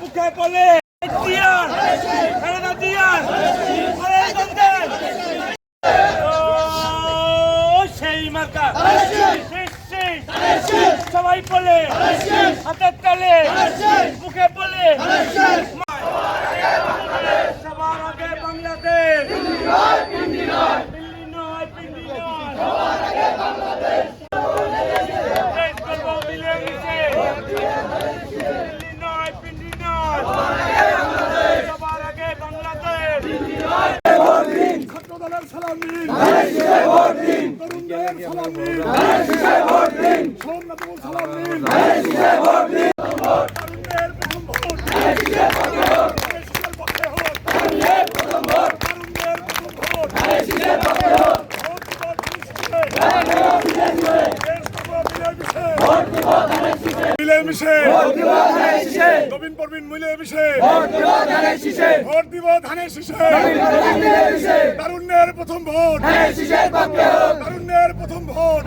মুখে বলে দিয়ার খালেদা দিয়ার খালেদা দিয়ার ও সেই মার্কা শেষ শেষ সবাই বলে হাতের তালে মুখে বলে সবার আগে বাংলাদেশ দিল্লি নয় পিন্ডি নয় দেশ করব মিলেমিশে। দিল্লি নয় পিন্ডি নয় সবার আগে বাংলাদেশ ছাত্রদলের সালাম দিন তরুণদের সালাম দিন সোমনাথের সালাম দিন তরুণদের প্রথম ভোট দেশের পক্ষে হোক তরুণদের প্রথম ভোট ভোট ভোট মিশে। দেশ মিলেমিশে নবীন প্রবীণ মিলেমিশে ভোট দিব ধানের শীষে তারুণ্যের ভোট তারুণ্যের প্রথম ভোট। তারুণ্যের প্রথম ভোট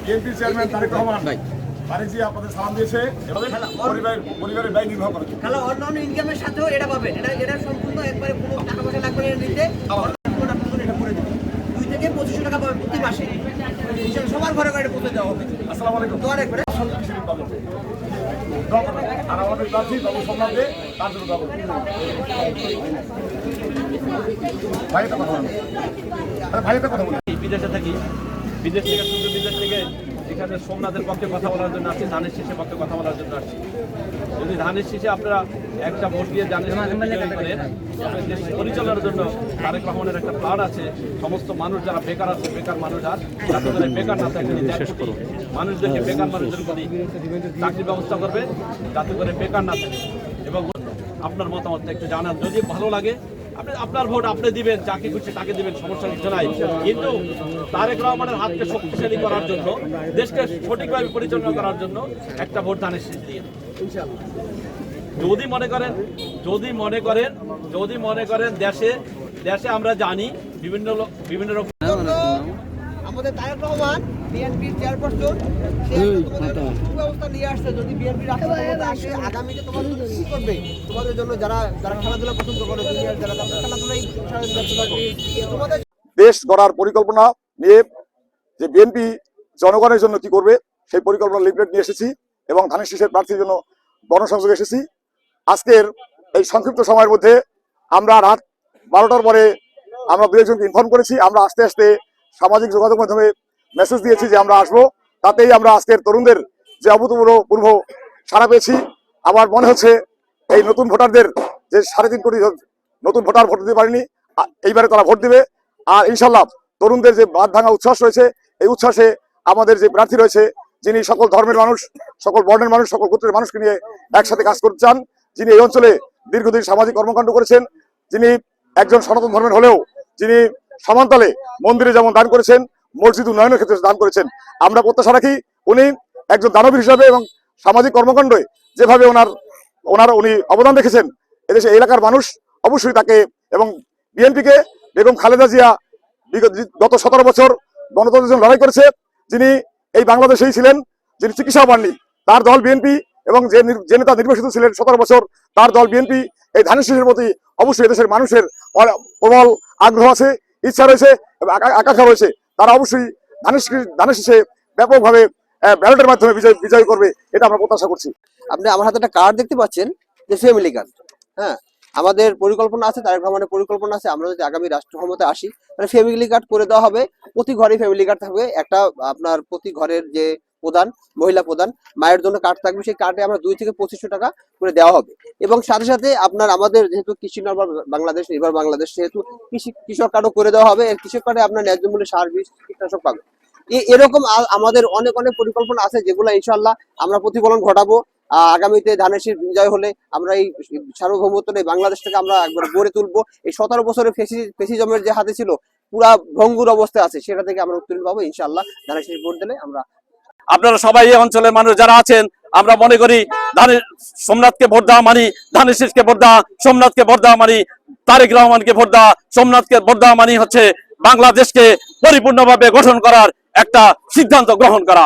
বিএনপি চেয়ারম্যান তারেক রহমান তারেক জি আপনাদের সালাম দিয়েছে পরিবার পরিবারের ব্যয় করার জন্য। তাহলে অন্য অন্য ইনকামের সাথেও এটা পাবেন। এটা এটা সম্পূর্ণ একবারে কোনো টাকা পয়সা লাগবে না নিতে করে দুই থেকে পঁচিশশো টাকা পাবেন প্রতি মাসে। সবার ঘরে ঘরে এটা পৌঁছে দেওয়া হবে। আসসালামু আলাইকুম। দোয়ার একবারে দোয়া আর আমাদের প্রার্থী বাবু সোমনাথ তার জন্য দোয়া ভাইয়ের কথা বলুন। ভাইয়ের কথা বলুন। বিদেশে থাকি। বিদেশ থেকে বিদেশ থেকে এখানে সোমনাথের পক্ষে কথা বলার জন্য আসছি ধানের শীষের পক্ষে কথা বলার জন্য আসছি। যদি ধানের শীষে আপনারা একটা ভোট দিয়ে দেশ পরিচালনার জন্য তারেক রহমানের একটা প্ল্যান আছে। সমস্ত মানুষ যারা বেকার আছে বেকার মানুষ আর যাতে করে বেকার না থাকে মানুষদেরকে বেকার মানুষদের প্রতি চাকরির ব্যবস্থা করবে যাতে করে বেকার না থাকে। এবং আপনার মতামতটা একটু জানান। যদি ভালো লাগে আপনি আপনার ভোট আপনি দিবেন, যাকে খুশি তাকে দিবেন, সমস্যা কিছু নাই। কিন্তু তারেক রহমানের হাতকে শক্তিশালী করার জন্য, দেশকে সঠিকভাবে পরিচালনা করার জন্য একটা ভোট দানের দিয়ে যদি মনে করেন, যদি মনে করেন, যদি মনে করেন দেশে দেশে আমরা জানি বিভিন্ন বিভিন্ন রকম আমাদের তারেক রহমান বিএনপির চেয়ারপারসন সে তোমাদের সুব্যবস্থা নিয়ে আসছে। যদি বিএনপি রাষ্ট্র আসে আগামীতে তোমাদের কি করবে? তোমাদের জন্য যারা যারা খেলাধুলা পছন্দ করে যারা খেলাধুলাই তোমাদের দেশ গড়ার পরিকল্পনা নিয়ে যে বিএনপি জনগণের জন্য কি করবে সেই পরিকল্পনা লিফলেট নিয়ে এসেছি এবং ধানের শীষের প্রার্থীর জন্য গণসংযোগে এসেছি। আজকের এই সংক্ষিপ্ত সময়ের মধ্যে আমরা রাত বারোটার পরে আমরা দু একজনকে ইনফর্ম করেছি। আমরা আস্তে আস্তে সামাজিক যোগাযোগ মাধ্যমে মেসেজ দিয়েছি যে আমরা আসব। তাতেই আমরা আজকের তরুণদের যে অভূতপূর্ব পূর্ব সারা পেয়েছি। আমার মনে হচ্ছে এই নতুন ভোটারদের যে সাড়ে তিন কোটি নতুন ভোটার ভোট দিতে পারেনি এইবারে তারা ভোট দিবে। আর ইনশাল্লাহ তরুণদের যে বাদ ভাঙা উচ্ছ্বাস রয়েছে, এই উচ্ছ্বাসে আমাদের যে প্রার্থী রয়েছে, যিনি সকল ধর্মের মানুষ, সকল বর্ণের মানুষ, সকল গোত্রের মানুষকে নিয়ে একসাথে কাজ করতে চান, যিনি এই অঞ্চলে দীর্ঘদিন সামাজিক কর্মকাণ্ড করেছেন, যিনি একজন সনাতন ধর্মের হলেও যিনি সমান্তালে মন্দিরে যেমন দান করেছেন মসজিদ উন্নয়নের ক্ষেত্রে দান করেছেন। আমরা প্রত্যাশা রাখি উনি একজন দানবীর হিসাবে এবং সামাজিক কর্মকাণ্ডে যেভাবে ওনার ওনার উনি অবদান রেখেছেন, এদেশে এলাকার মানুষ অবশ্যই তাকে এবং বিএনপিকে, বেগম খালেদা জিয়া গত সতেরো বছর গণতন্ত্রের জন্য লড়াই করেছে, যিনি এই বাংলাদেশেই ছিলেন, যিনি চিকিৎসা পাননি, তার দল বিএনপি এবং যে যে নেতা নির্বাচিত ছিলেন সতেরো বছর, তার দল বিএনপি, এই ধানের শীষের প্রতি অবশ্যই এদেশের মানুষের প্রবল আগ্রহ আছে, ইচ্ছা রয়েছে, এবং আকা- আকাঙ্ক্ষা রয়েছে। তারা অবশ্যই ধানের ব্যাপকভাবে ব্যালটের মাধ্যমে বিজয় বিজয় করবে, এটা আমরা প্রত্যাশা করছি। আপনি আমার হাতে একটা কার্ড দেখতে পাচ্ছেন, যে ফ্যামিলি কার্ড হ্যাঁ আমাদের পরিকল্পনা আছে, তারেক রহমানের পরিকল্পনা আছে, আমরা যদি আগামী রাষ্ট্র ক্ষমতায় আসি, তাহলে ফ্যামিলি কার্ড করে দেওয়া হবে, প্রতি ঘরে ফ্যামিলি কার্ড থাকবে, একটা আপনার প্রতি ঘরের যে প্রধান, মহিলা প্রধান, মায়ের জন্য কার্ড থাকবে, সেই কার্ডে আমরা দুই থেকে পঁচিশশো টাকা করে দেওয়া হবে। এবং সাথে সাথে আপনার আমাদের যেহেতু কৃষি নির্ভর বাংলাদেশ নির্ভর বাংলাদেশ, সেহেতু কৃষি কৃষক কার্ডও করে দেওয়া হবে। এই কৃষক কার্ডে আপনার ন্যায্য মূল্যে সার, বীজ, কীটনাশক পাবে এরকম আমাদের অনেক অনেক পরিকল্পনা আছে যেগুলো ইনশাল্লাহ আমরা প্রতিফলন ঘটাবো। আগামীতে ধানের শীষ বিজয় হলে আমরা এই সার্বভৌমত্ব নিয়ে বাংলাদেশটাকে আমরা একবার গড়ে তুলবো। এই সতেরো বছরের ফেসি ফেসিজমের যে হাতে ছিল, পুরা ভঙ্গুর অবস্থায় আছে, সেটা থেকে আমরা উত্তরণ পাবো। ইনশাল্লাহ ধানের শীষ ভোট দিলে আমরা আপনারা সবাই এই অঞ্চলের মানুষ যারা আছেন, আমরা মনে করি ধানের সোমনাথকে ভোট দেওয়া মানি, ধানের শীষকে ভোট দেওয়া, সোমনাথকে ভোট দেওয়া মানি, তারেক রহমানকে ভোট দেওয়া, সোমনাথকে ভোট দেওয়া মানি হচ্ছে বাংলাদেশকে পরিপূর্ণভাবে গঠন করার একটা সিদ্ধান্ত গ্রহণ করা।